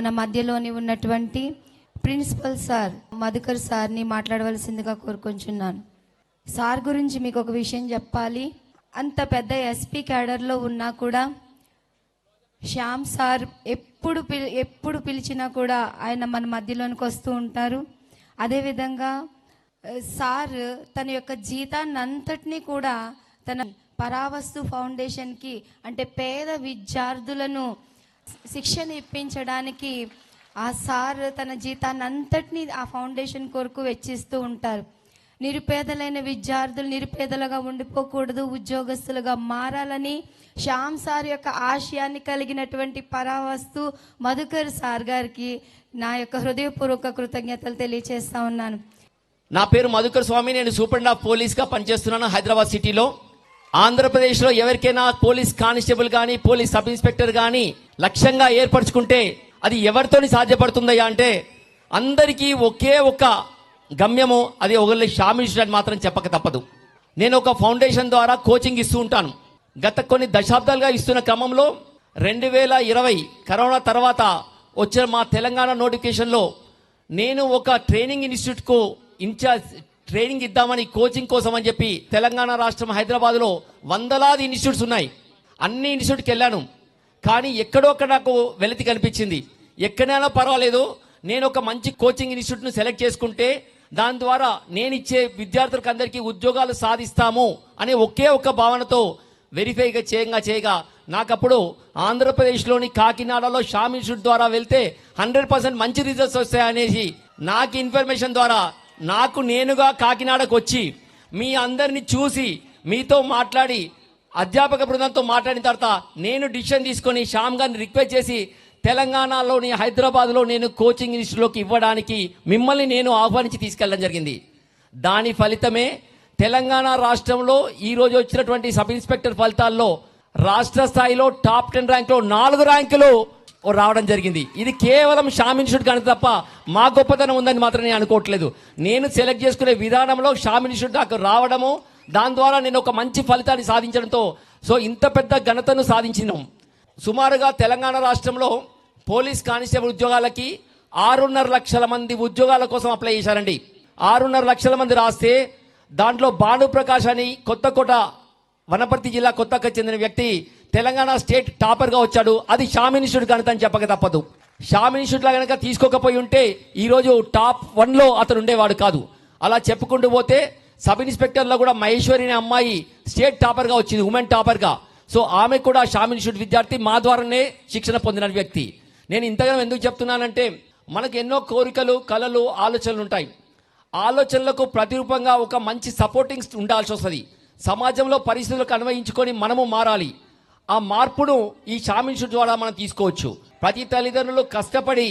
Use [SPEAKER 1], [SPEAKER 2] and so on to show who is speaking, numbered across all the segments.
[SPEAKER 1] మన మధ్యలోని ఉన్నటువంటి principal sir Madhukar సార్ని మాట్లాడవలసిందిగా కోరుకుంటున్నాను సార్ గురించి మీకు ఒక విషయం చెప్పాలి. అంత పెద్ద ఎస్పీ క్యాడర్లో ఉన్నా కూడా శ్యామ్ సార్ ఎప్పుడు పిలి ఎప్పుడు పిలిచినా కూడా ఆయన మన మధ్యలోనికి వస్తూ ఉంటారు. అదేవిధంగా సార్ తన యొక్క జీతాన్ని అంతటినీ కూడా తన పరావస్తు ఫౌండేషన్కి అంటే పేద విద్యార్థులను శిక్షణ ఇప్పించడానికి ఆ సార్ తన జీతాన్ని అంతటినీ ఆ ఫౌండేషన్ కొరకు వెచ్చిస్తూ ఉంటారు. నిరుపేదలైన విద్యార్థులు నిరుపేదలుగా ఉండిపోకూడదు ఉద్యోగస్తులుగా మారాలని శ్యామ్ సార్ యొక్క ఆశయాన్ని కలిగినటువంటి పరావస్తు మధుకర్ సార్ గారికి నా యొక్క హృదయపూర్వక కృతజ్ఞతలు తెలియజేస్తా ఉన్నాను.
[SPEAKER 2] నా పేరు మధుకర్ స్వామి నేను సూపరింట్ ఆఫ్ పోలీస్గా పనిచేస్తున్నాను హైదరాబాద్ సిటీలో. ఆంధ్రప్రదేశ్లో ఎవరికైనా పోలీస్ కానిస్టేబుల్ కానీ పోలీస్ సబ్ ఇన్స్పెక్టర్ కానీ లక్ష్యంగా ఏర్పరచుకుంటే అది ఎవరితోని సాధ్యపడుతుందయ్యా అంటే అందరికీ ఒకే ఒక గమ్యము అది ఒకళ్ళు షామిల్ మాత్రం చెప్పక తప్పదు. నేను ఒక ఫౌండేషన్ ద్వారా కోచింగ్ ఇస్తూ ఉంటాను. గత కొన్ని దశాబ్దాలుగా ఇస్తున్న క్రమంలో రెండు వేల ఇరవై కరోనా తర్వాత వచ్చిన మా తెలంగాణ నోటిఫికేషన్లో నేను ఒక ట్రైనింగ్ ఇన్స్టిట్యూట్కు ఇన్ఛార్జ్ ట్రైనింగ్ ఇద్దామని కోచింగ్ కోసం అని చెప్పి తెలంగాణ రాష్ట్రం హైదరాబాద్లో వందలాది ఇన్స్టిట్యూట్స్ ఉన్నాయి. అన్ని ఇన్స్టిట్యూట్కి వెళ్ళాను. కానీ ఎక్కడో అక్కడ నాకు వెలితి కనిపించింది. ఎక్కడైనా పర్వాలేదు. నేను ఒక మంచి కోచింగ్ ఇన్స్టిట్యూట్ను సెలెక్ట్ చేసుకుంటే దాని ద్వారా నేను ఇచ్చే విద్యార్థులకు అందరికీ ఉద్యోగాలు సాధిస్తాము అనే ఒకే ఒక భావనతో వెరిఫైగా చేయగా చేయగా నాకప్పుడు ఆంధ్రప్రదేశ్లోని కాకినాడలో షామ్ ఇన్స్టిట్యూట్ ద్వారా వెళ్తే హండ్రెడ్ పర్సెంట్ మంచి రిజల్ట్స్ వస్తాయనేసి నాకు ఇన్ఫర్మేషన్ ద్వారా నాకు నేనుగా కాకినాడకు వచ్చి మీ అందరిని చూసి మీతో మాట్లాడి అధ్యాపక బృందంతో మాట్లాడిన తర్వాత నేను డిసిషన్ తీసుకొని శ్యామ్ గారిని రిక్వెస్ట్ చేసి తెలంగాణలోని హైదరాబాద్లో నేను కోచింగ్ ఇన్స్టిట్యూట్లోకి ఇవ్వడానికి మిమ్మల్ని నేను ఆహ్వానించి తీసుకెళ్ళడం జరిగింది. దాని ఫలితమే తెలంగాణ రాష్ట్రంలో ఈరోజు వచ్చినటువంటి సబ్ ఇన్స్పెక్టర్ ఫలితాల్లో రాష్ట్ర స్థాయిలో టాప్ టెన్ ర్యాంక్లో నాలుగు ర్యాంకులు రావడం జరిగింది. ఇది కేవలం షామినిషుడు కానీ తప్ప మా గొప్పతనం ఉందని మాత్రం నేను అనుకోవట్లేదు. నేను సెలెక్ట్ చేసుకునే విధానంలో షామినిషుడు నాకు రావడము దాని ద్వారా నేను ఒక మంచి ఫలితాన్ని సాధించడంతో సో ఇంత పెద్ద ఘనతను సాధించినాం. సుమారుగా తెలంగాణ రాష్ట్రంలో పోలీస్ కానిస్టేబుల్ ఉద్యోగాలకి ఆరున్నర లక్షల మంది ఉద్యోగాల కోసం అప్లై చేశారండి. ఆరున్నర లక్షల మంది రాస్తే దాంట్లో భానుప్రకాష్ అని కొత్త కోట వనపర్తి జిల్లా కొత్తకు చెందిన వ్యక్తి తెలంగాణ స్టేట్ టాపర్గా వచ్చాడు. అది షామినిషుడు ఇన్స్టిట్యూట్ కనుక అని చెప్పక తప్పదు. షామ్ గనక కనుక తీసుకోకపోయి ఉంటే ఈరోజు టాప్ వన్లో అతను ఉండేవాడు కాదు. అలా చెప్పుకుంటూ పోతే సబ్ ఇన్స్పెక్టర్లో కూడా మహేశ్వరి అనే అమ్మాయి స్టేట్ టాపర్గా వచ్చింది ఉమెన్ టాపర్గా. సో ఆమె కూడా షామ్ విద్యార్థి మా ద్వారానే శిక్షణ పొందిన వ్యక్తి. నేను ఇంతగానో ఎందుకు చెప్తున్నానంటే మనకు ఎన్నో కోరికలు కళలు ఆలోచనలు ఉంటాయి. ఆలోచనలకు ప్రతిరూపంగా ఒక మంచి సపోర్టింగ్ ఉండాల్సి వస్తుంది. సమాజంలో పరిస్థితులకు అన్వయించుకొని మనము మారాలి. ఆ మార్పును ఈ షామ్ ద్వారా మనం తీసుకోవచ్చు. ప్రతి తల్లిదండ్రులు కష్టపడి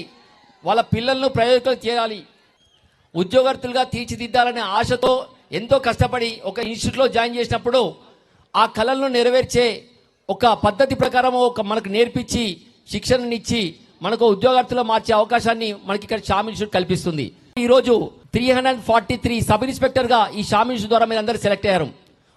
[SPEAKER 2] వాళ్ళ పిల్లలను ప్రయోజకులు చేయాలి ఉద్యోగార్థులుగా తీర్చిదిద్దాలనే ఆశతో ఎంతో కష్టపడి ఒక ఇన్స్టిట్యూట్లో జాయిన్ చేసినప్పుడు ఆ కళలను నెరవేర్చే ఒక పద్ధతి ప్రకారం ఒక మనకు నేర్పించి శిక్షణనిచ్చి మనకు ఉద్యోగార్థులు మార్చే అవకాశాన్ని మనకి ఇక్కడ షామ్ ఇన్స్టిట్యూట్ కల్పిస్తుంది. ఈరోజు three hundred forty three sub ఇన్స్పెక్టర్గా ఈ షామ్ ఇన్స్టిట్యూట్ ద్వారా మీరు అందరూ సెలెక్ట్ అయ్యారు.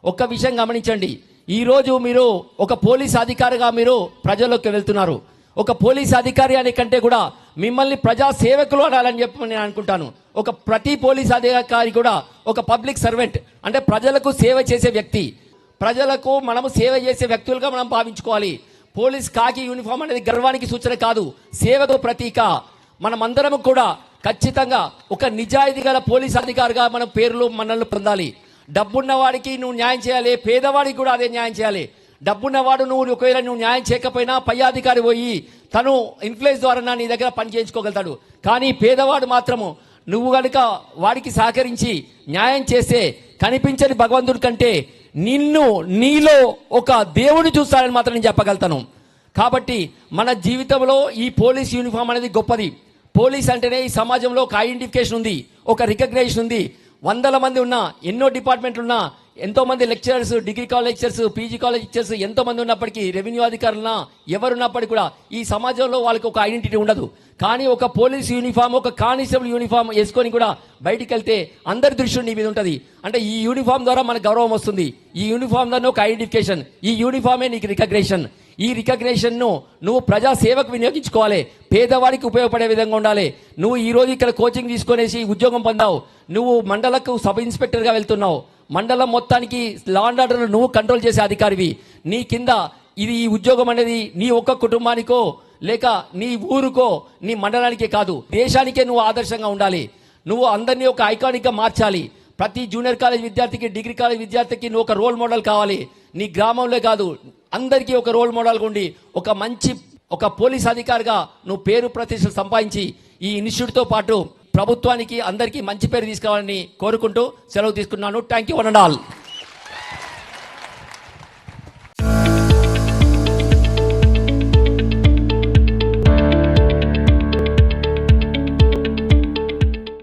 [SPEAKER 2] ఒక్క విషయం గమనించండి. ఈ రోజు మీరు ఒక పోలీస్ అధికారిగా మీరు ప్రజల్లోకి వెళ్తున్నారు. ఒక పోలీస్ అధికారి అనే కంటే కూడా మిమ్మల్ని ప్రజా సేవకులు అనాలని చెప్పి నేను అనుకుంటాను. ఒక ప్రతి పోలీస్ అధికారి కూడా ఒక పబ్లిక్ సర్వెంట్ అంటే ప్రజలకు సేవ చేసే వ్యక్తి. ప్రజలకు మనము సేవ చేసే వ్యక్తులుగా మనం భావించుకోవాలి. పోలీస్ కాకి యూనిఫామ్ అనేది గర్వానికి సూచన కాదు. సేవకు ప్రతీక. మనమందరం కూడా ఖచ్చితంగా ఒక నిజాయితీ గల పోలీస్ అధికారిగా మన పేర్లు మనల్ని పొందాలి. డబ్బున్న వాడికి నువ్వు న్యాయం చేయాలి పేదవాడికి కూడా అదే న్యాయం చేయాలి. డబ్బున్నవాడు నువ్వు ఒకవేళ నువ్వు న్యాయం చేయకపోయినా పై అధికారి పోయి తను ఇన్ఫ్లుయెన్స్ ద్వారా నీ దగ్గర పని చేయించుకోగలుగుతాడు. కానీ పేదవాడు మాత్రము నువ్వు గనుక వాడికి సహకరించి న్యాయం చేస్తే కనిపించని భగవంతుడి కంటే నిన్ను నీలో ఒక దేవుని చూస్తాడని మాత్రం నేను చెప్పగలుగుతాను. కాబట్టి మన జీవితంలో ఈ పోలీస్ యూనిఫామ్ అనేది గొప్పది. పోలీస్ అంటేనే ఈ సమాజంలో ఒక ఐడెంటిఫికేషన్ ఉంది ఒక రికగ్నైజేషన్ ఉంది. వందల మంది ఉన్నా ఎన్నో డిపార్ట్మెంట్లు ఉన్నా ఎంతో మంది lecturers degree college lectures PG college lectures ఉన్నప్పటికీ రెవెన్యూ అధికారులన ఎవరున్నప్పటికీ కూడా ఈ సమాజంలో వాళ్ళకి ఒక ఐడెంటిటీ ఉండదు. కానీ ఒక పోలీస్ యూనిఫామ్ ఒక కానిస్టేబుల్ యూనిఫామ్ వేసుకొని కూడా బయటికి వెళ్తే అందరి దృష్టి నీ మీద ఉంటుంది. అంటే ఈ యూనిఫామ్ ద్వారా మనకు గౌరవం వస్తుంది. ఈ యూనిఫామ్ ద్వారా ఒక ఐడెంటిఫికేషన్ ఈ యూనిఫామే నీకు రికగ్నేషన్. ఈ రికగ్నేషన్ను నువ్వు ప్రజా సేవకు వినియోగించుకోవాలి. పేదవాడికి ఉపయోగపడే విధంగా ఉండాలి. నువ్వు ఈ రోజు ఇక్కడ కోచింగ్ తీసుకొనేసి ఉద్యోగం పొందావు. నువ్వు మండలకు సబ్ ఇన్స్పెక్టర్గా వెళ్తున్నావు. మండలం మొత్తానికి లా నువ్వు కంట్రోల్ చేసే అధికారివి. నీ కింద ఇది ఈ ఉద్యోగం అనేది నీ ఒక్క కుటుంబానికో లేక నీ ఊరుకో నీ మండలానికే కాదు. దేశానికే నువ్వు ఆదర్శంగా ఉండాలి. నువ్వు అందరినీ ఒక ఐకానిక్గా మార్చాలి. ప్రతి జూనియర్ కాలేజ్ విద్యార్థికి డిగ్రీ కాలేజ్ విద్యార్థికి నువ్వు ఒక రోల్ మోడల్ కావాలి. నీ గ్రామంలో కాదు అందరికీ ఒక రోల్ మోడల్గా ఉండి ఒక మంచి ఒక పోలీస్ అధికారిగా నువ్వు పేరు ప్రతిష్టలు సంపాదించి ఈ ఇన్స్టిట్యూట్తో పాటు ప్రభుత్వానికి అందరికీ మంచి పేరు తీసుకురావాలని కోరుకుంటూ సెలవు తీసుకున్నాను. Thank you one and all